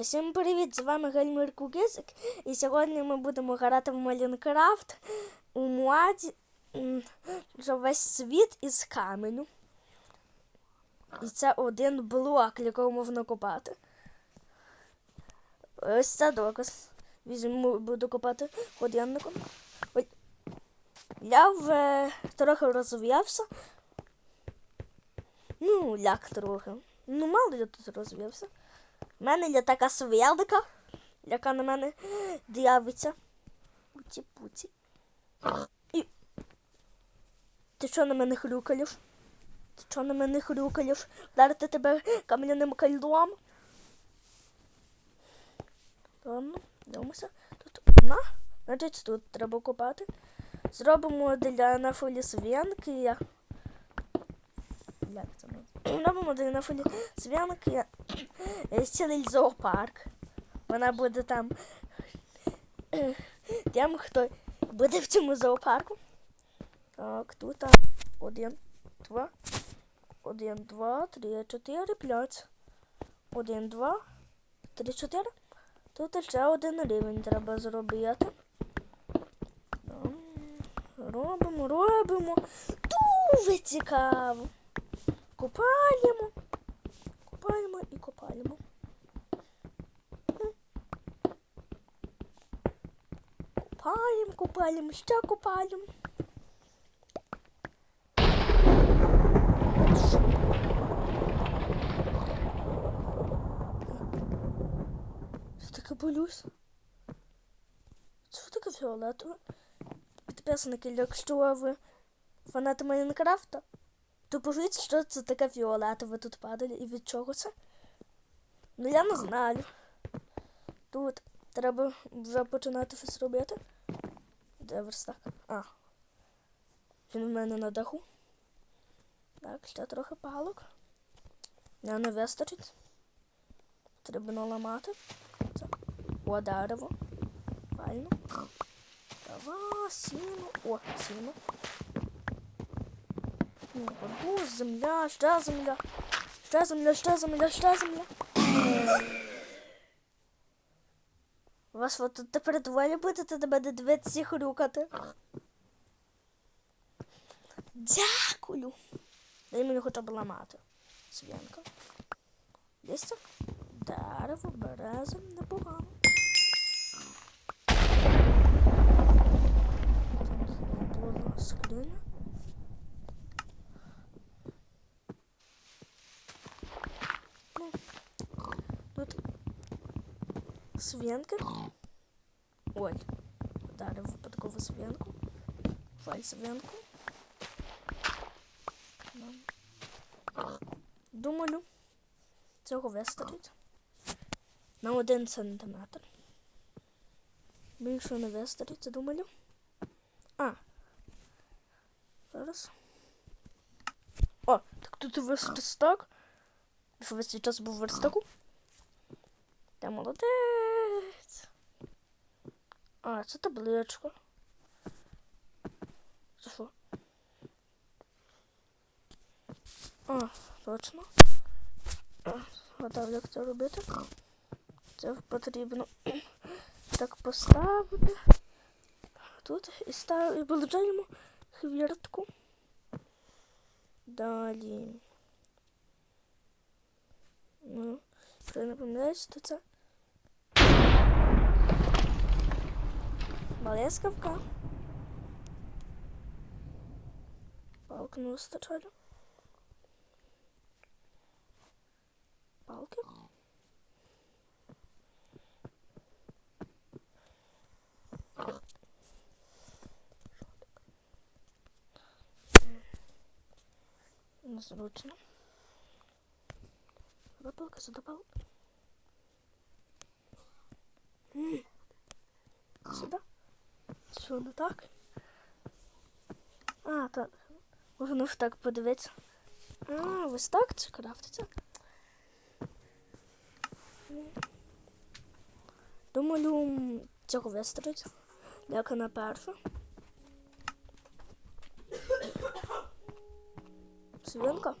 Всім привіт! З вами Гельмір Кугисик. І сьогодні ми будемо грати в Майнкрафт у моді м, що весь світ із каменю. І це один блок, якого можна копати. Ось це доказ. Візьму, буду копати годинником. Ой. Я вже трохи розв'явся. Ну, як трохи. Ну, мало я тут розв'явся. У мене є така свялика, яка на мене дивиться. Пуці-пуці. І... Ти що на мене хрюкаєш? Ти що на мене хрюкаєш? Вдарити тебе кам'яним кайлом? Ладно, дивимося. Тут одна, значить тут треба копати. Зробимо для нафолі свянки. Це називається? Робимо для нафолі свянки е, цілий зоопарк. Вона буде там тим, хто буде в цьому зоопарку. Так, тут так. один, два, один, два, три, чотири, п'ять. Один, два, три, чотири. Тут ще один рівень треба зробити. Робимо, робимо. Дуже цікаво. Купаємо. Копаємо і копаємо. Копаємо, копаємо, ще копаємо. Що таке болюсь? Що таке фіолетове? Підписники, якщо ви фанати Майнкрафта, то пишіть, що це таке фіолетове тут падає і від чого це. Ну я не знаю. Тут треба вже починати щось робити. Де верстак? А. Він в мене на даху. Так, ще трохи палок. Я не вистачить. Треба наламати. Це. О, дерево. Файно. Трава, сіно. О, сіно. Воду, земля, ще земля. Ще земля, ще земля, ще земля. Вас от тепер двоє будете до мене дивитися і хрюкати. Дякую. Дай мені хоча б ламати. Свянка. Листя. Дерево, береза, непогано. Була скриня. Ну, Тут свинка. Ой, ударив випадково свинку. Жаль свинку. Ну. Думаю, цього вистачить. На один сантиметр. Більше не вистачить, думаю. А. Зараз. О, так тут верстак. Що весь час був верстаку. Та молодець. А, це табличка. Це що? А, точно. Гадав, як це робити. Це потрібно так поставити. Тут і ставимо і получаємо хвіртку. Далі. Ну, якщо не помиляюсь, то це. Блискавка. Палки не вистачали. Палки. Незручно. Сюда палка, Що не так? А, так. Можна ж так подивитися. А, ось так це крафтиться. Думаю, цього вистачить. Як на перше. Свинка.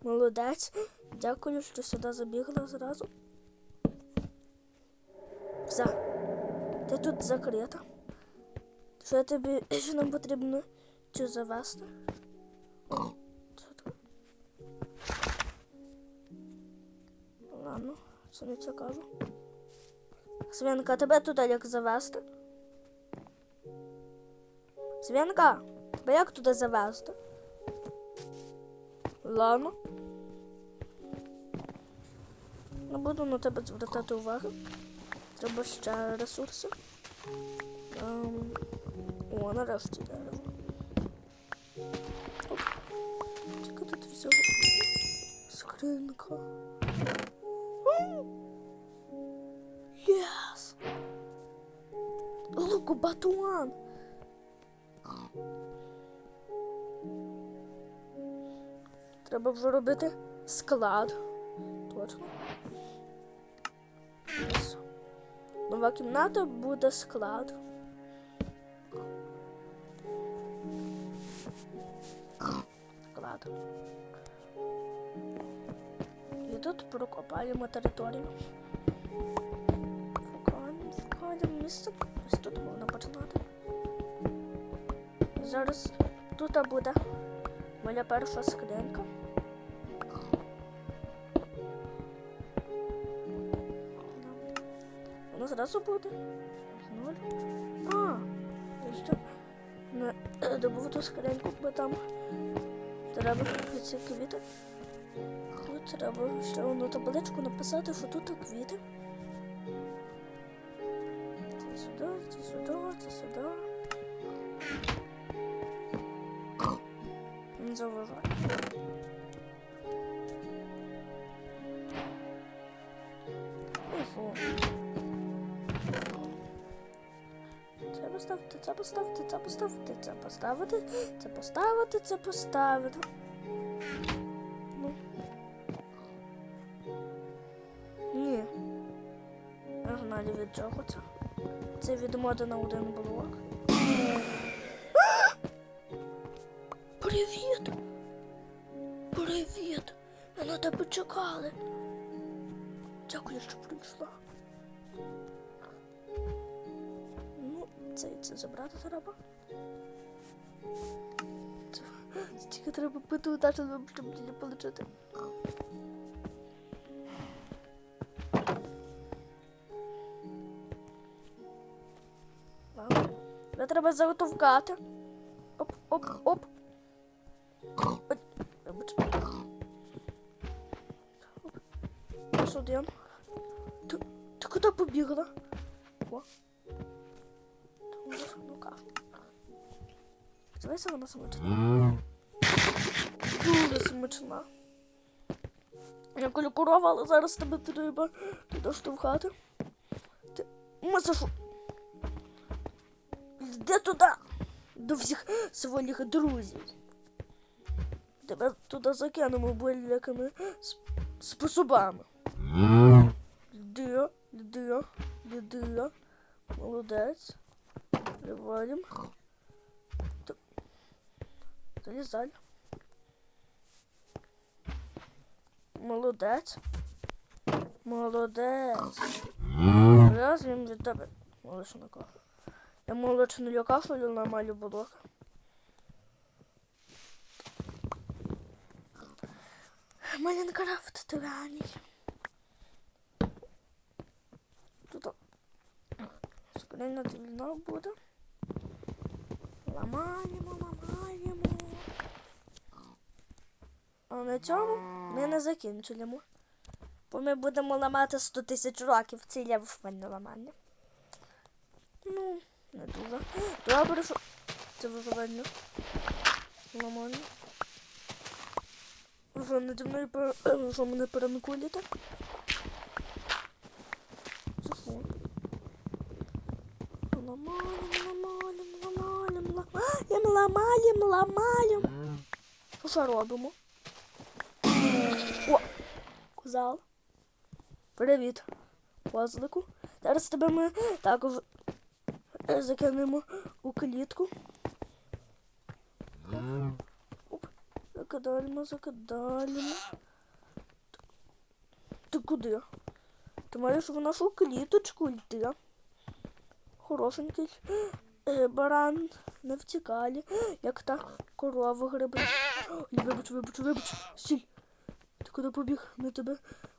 Молодець. Дякую, що сюди забігла зразу. Все. Ти тут закрита. Що тобі що нам потрібно цю завести? Ладно, це не цікаво. Свинка, тебе туди як завести? Свинка, тебе як туди завести? Ладно. Не буду на тебе звертати увагу. Треба ще ресурси. Ем, О, нарешті дерево. Оп. Тільки тут всього. Скринка. Єс! Луку батуан! Треба вже робити склад. Точно. Нова кімната буде склад. Склад. І тут прокопаємо територію. Шукаємо місце. Ось тут можна починати. Зараз тут буде моя перша скринька. Воно зразу буде. Нуль. Я ще не скриньку, бо там треба ці квіти. Тут треба ще одну табличку написати, що тут квіти. Це сюди, це сюди, це сюди. Не заважай. Поставити, це поставити, це поставити, це поставити, це поставити. Ну. Ні. Не від чого це. Це від моди на один блок. Привіт! Привіт! Ми тебе чекали. Дякую, що прийшла. Це, це забрати треба. Тільки треба удачу, щоб не. Ладно. Тебе треба заготовкати. Оп, оп, оп. Вибач. Один. Ти, ти куди побігла? О. Дивися, вона смачна. Дуже смачна. Я коли корова, зараз тебе треба туди штовхати. Ти... Масашу. Йди туди. До всіх своїх друзів. Тебе туди закинемо будь-якими способами. Йди, йди, йди. Молодець. Приводим. Залізай. Молодець. Молодець. Раз він від тебе молочну кашу. Я молочну кашу ламаю блок. Майнкрафт тираній. Тут скриня длина буде. Ламаємо, ламаємо. А на цьому ми не закінчуємо. Бо ми будемо ламати 100 тисяч років. Це є вишвальне ламання. Ну, не дуже. Добре, що це виживання. Ламання. Що наді мною пер... що мене що? Ламаємо, ламаємо, ламаємо, ламаємо, ламаємо, ламаємо. Що що робимо? О! Козал. Привіт, козлику. Зараз тебе ми також закинемо у клітку. Оп, закидаємо, закидаємо. Ти куди? Ти маєш в нашу кліточку йти. Хорошенький е, баран не втікалі, як та корова грибе. Ой, Вибач, вибач, вибач, сіль. Куди побіг? Ми тебе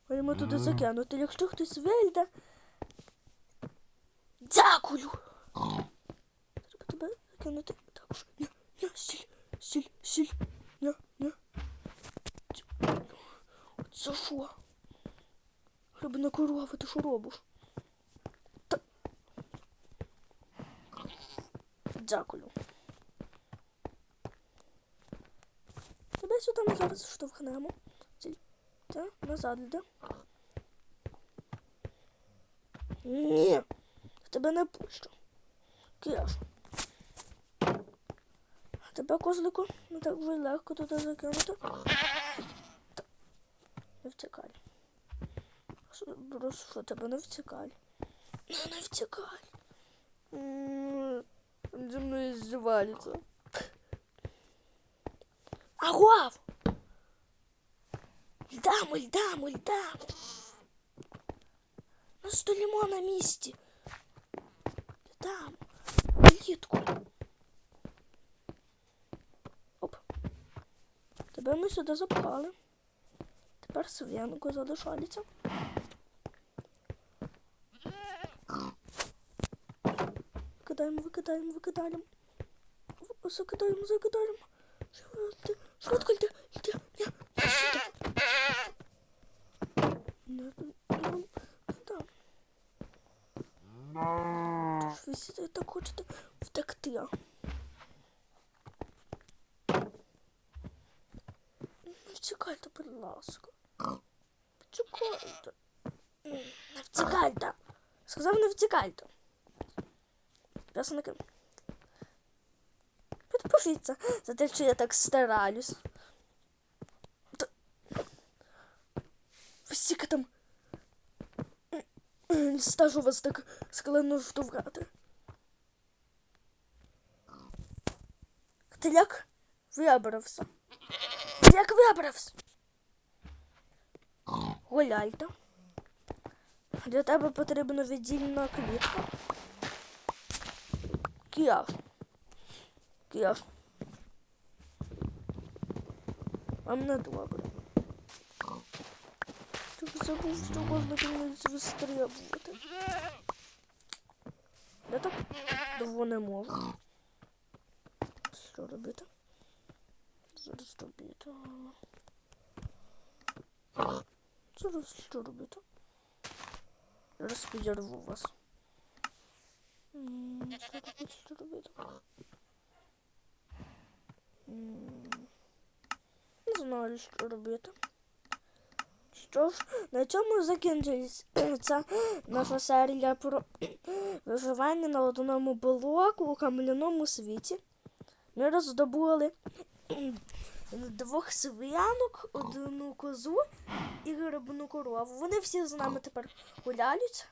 маємо туди закинути. Якщо хтось вийде. Дякую. Треба тебе закинути також. Ні, ні, сіль, сіль, сіль. Ні, ні. Це що? Грибна корова, ти що робиш? Та... Дякую. Тебе сюди ми зараз штовхнемо. Ці- назад йде. Ні, тебе не пущу. Кеш. Тебе козлику не так вже легко туди закинути. Не втікай. Що, тебе не втікай? Ну, не втікай. Зі мною здіваються. Агуав! Льдам, льдам, льдам. Ми стоїмо на місці. Льдам. Клітку. Оп. Тебе ми сюди запхали. Тепер свинку залишається. Викидаємо, викидаємо, викидаємо. Закидаємо, закидаємо. Швидко, швидко йди, йди, ні, ні, сюди. Не, не, не, не дам. Тож ви сюди так хочете втекти. Не втікайте, будь ласка. Втікайте. Не. Сказав, не втікайте. Песенники. Підпишіться за те, що я так стараюсь. Ви стільки там м, стажу вас так складно штовхати. Ти як вибрався? Ти як вибрався? Гуляйте. Для тебе потрібна віддільна клітка. Кіяш. Кіяш. Вам не добре. Забув, що можна комусь вистрибувати. Я так довго не можу. Що робити? Зараз робити. Зараз що робити? Зараз вас. Що робити, що робити? Не знаю, що робити. Що ж, на цьому закінчується наша серія про виживання на одному блоку у кам'яному світі. Ми роздобули двох свинок, одну козу і грибну корову. Вони всі з нами тепер гуляють.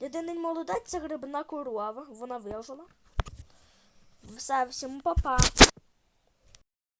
Єдиний молодець це грибна корова. Вона вижила. Все, всім па-па.